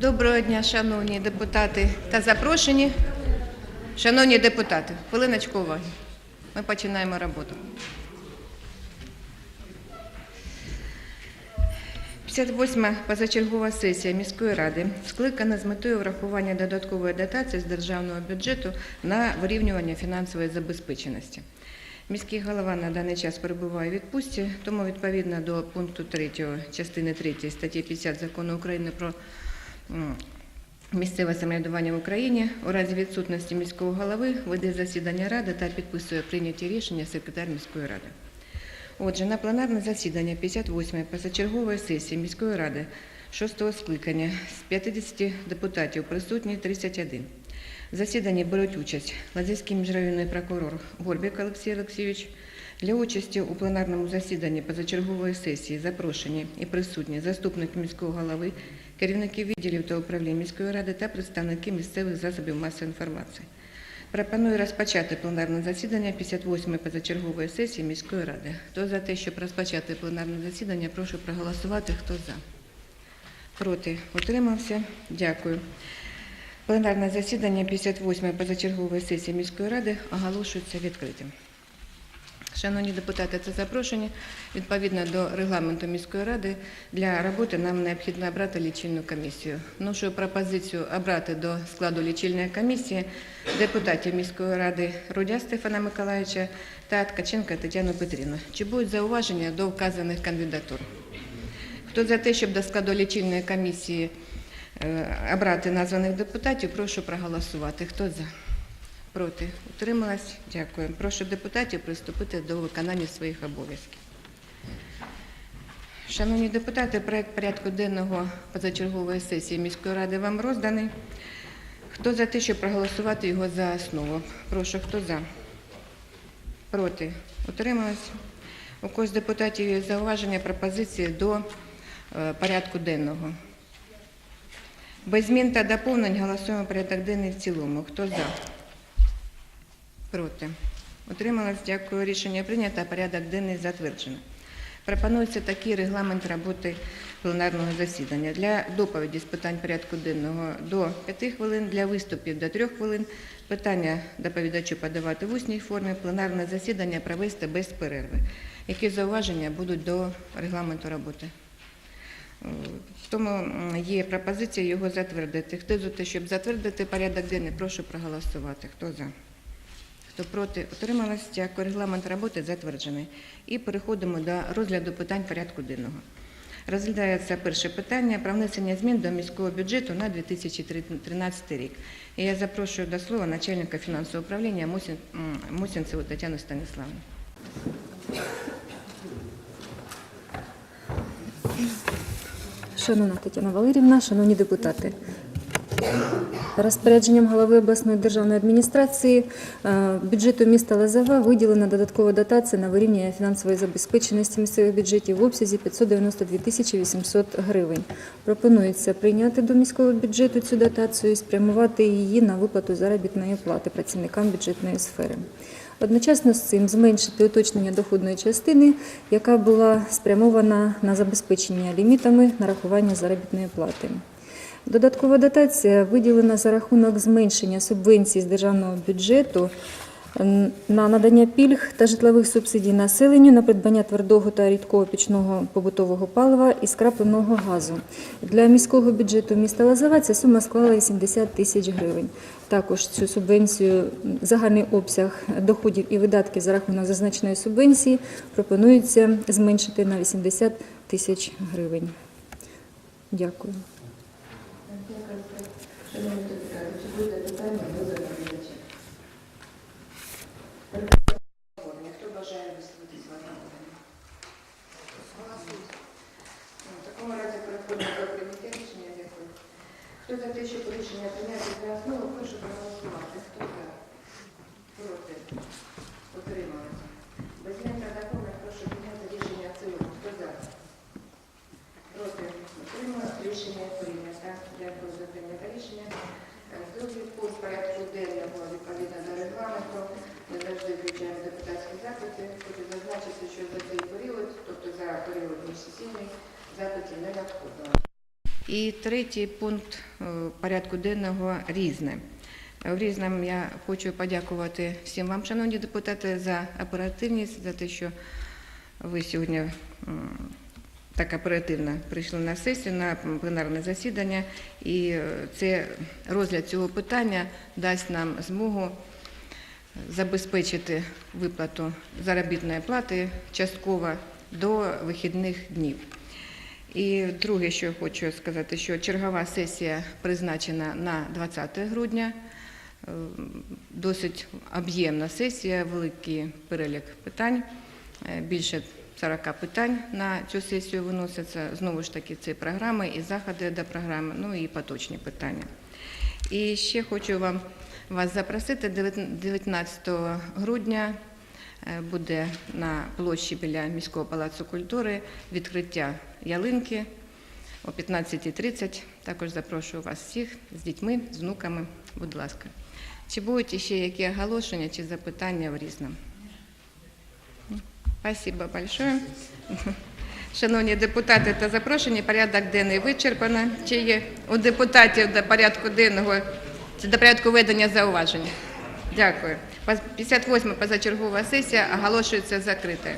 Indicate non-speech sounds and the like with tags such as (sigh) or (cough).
Доброго дня, шановні депутати та запрошені. Шановні депутати, хвилиночку уваги. Ми починаємо роботу. 58-ма позачергова сесія міської ради скликана з метою врахування додаткової дотації з державного бюджету на вирівнювання фінансової забезпеченості. Міський голова на даний час перебуває у відпустці, тому відповідно до пункту 3 частини 3 статті 50 закону України про місцеве самоврядування в Україні у разі відсутності міського голови веде засідання ради та підписує прийняті рішення секретар міської ради. Отже, на пленарне засідання 58-ї позачергової сесії міської ради 6-го скликання з 50 депутатів присутні 31. В засіданні беруть участь Лазівський міжрайонний прокурор Горбік Олексій Олексійович. Для участі у пленарному засіданні позачергової сесії запрошені і присутні заступник міського голови, керівники відділів та управлінь міської ради та представники місцевих засобів масової інформації. Пропоную розпочати пленарне засідання 58-ї позачергової сесії міської ради. Хто за те, щоб розпочати пленарне засідання, прошу проголосувати. Хто за? Проти? Утримався? Дякую. Пленарне засідання 58-ї позачергової сесії міської ради оголошується відкритим. Шановні депутати, це запрошення. Відповідно до регламенту міської ради для роботи нам необхідно обрати лічильну комісію. Вношу пропозицію обрати до складу лічильної комісії депутатів міської ради Рудя Стефана Миколаївича та Ткаченка Тетяну Петрівну. Чи будуть зауваження до вказаних кандидатур? Хто за те, щоб до складу лічильної комісії е, обрати названих депутатів, прошу проголосувати. Хто за? Проти? Утрималась? Дякую. Прошу депутатів приступити до виконання своїх обов'язків. Шановні депутати, проект порядку денного позачергової сесії міської ради вам розданий. Хто за те, щоб проголосувати його за основу? Прошу, хто за? Проти? Утрималась? У когось депутатів є зауваження, пропозиції до е, порядку денного. Без змін та доповнень голосуємо порядок денний в цілому. Хто за? Проти. Утрималась. Дякую. Рішення прийнято. Порядок денний затверджено. Пропонується такий регламент роботи пленарного засідання. Для доповіді з питань порядку денного до 5 хвилин, для виступів до 3 хвилин. Питання доповідачу подавати в усній формі, пленарне засідання провести без перерви. Які зауваження будуть до регламенту роботи? Тому є пропозиція його затвердити. Хто за те, щоб затвердити порядок денний, прошу проголосувати. Хто за? Хто проти? Утрималась? Дякую. Регламент роботи затверджений. І переходимо до розгляду питань порядку денного. Розглядається перше питання про внесення змін до міського бюджету на 2013 рік. І я запрошую до слова начальника фінансового управління Мусін- Мусінцеву Тетяну Станіславну. Шановна Тетяна Валерівна, шановні депутати. Розпорядженням голови обласної державної адміністрації е, бюджету міста Лозова виділена додаткова дотація на вирівняння фінансової забезпеченості місцевих бюджетів в обсязі 592 тисячі 800 гривень. Пропонується прийняти до міського бюджету цю дотацію і спрямувати її на виплату заробітної плати працівникам бюджетної сфери. Одночасно з цим зменшити уточнення доходної частини, яка була спрямована на забезпечення лімітами нарахування заробітної плати. Додаткова дотація виділена за рахунок зменшення субвенцій з державного бюджету на надання пільг та житлових субсидій населенню на придбання твердого та рідкого пічного побутового палива і скрапленого газу. Для міського бюджету міста Лозова ця сума склала 80 тисяч гривень. Також цю субвенцію, загальний обсяг доходів і видатків за рахунок зазначеної субвенції пропонується зменшити на 80 тисяч гривень. Дякую. Шановні депутати, чи буде питання до? Хто бажає висловити своє питання? Ну, В такому разі переходимо рішення. Дякую. Хто за те, щоб рішення прийняти за основу, прошу проголосувати. Хто за? Проти? Утрималися? Без змін та доповнень прошу прийняти рішення в цілому. Хто за? Проти? Утрималися? Рішення прийнято. Дякую за прийняте рішення. Е, Другий пункт порядку денного відповідно до регламенту. Ми завжди включаємо депутатські запити. Хочу зазначити, що за цей період, тобто за період міжсесійний, запитів не надходило. І третій пункт е, порядку денного різне. В різному я хочу подякувати всім вам, шановні депутати, за оперативність, за те, що ви сьогодні так оперативно прийшли на сесію, на пленарне засідання, і е, це розгляд цього питання дасть нам змогу забезпечити виплату заробітної плати частково до вихідних днів. І друге, що я хочу сказати, що чергова сесія призначена на 20 грудня. Е, Досить об'ємна сесія, великий перелік питань. Е, Більше 40 питань на цю сесію виносяться. Знову ж таки, це програми і заходи до програми, ну і поточні питання. І ще хочу вам вас запросити 19 грудня е, буде на площі біля міського палацу культури відкриття ялинки о 15.30. Також запрошую вас всіх з дітьми, з внуками. Будь ласка. Чи будуть ще які оголошення чи запитання в різному? Спасибо большое. (laughs) Шановні депутати та запрошені, порядок денний вичерпано. Чи є у депутатів до порядку денного до порядку ведення зауважень? Дякую. 58 позачергова сесія оголошується закритою.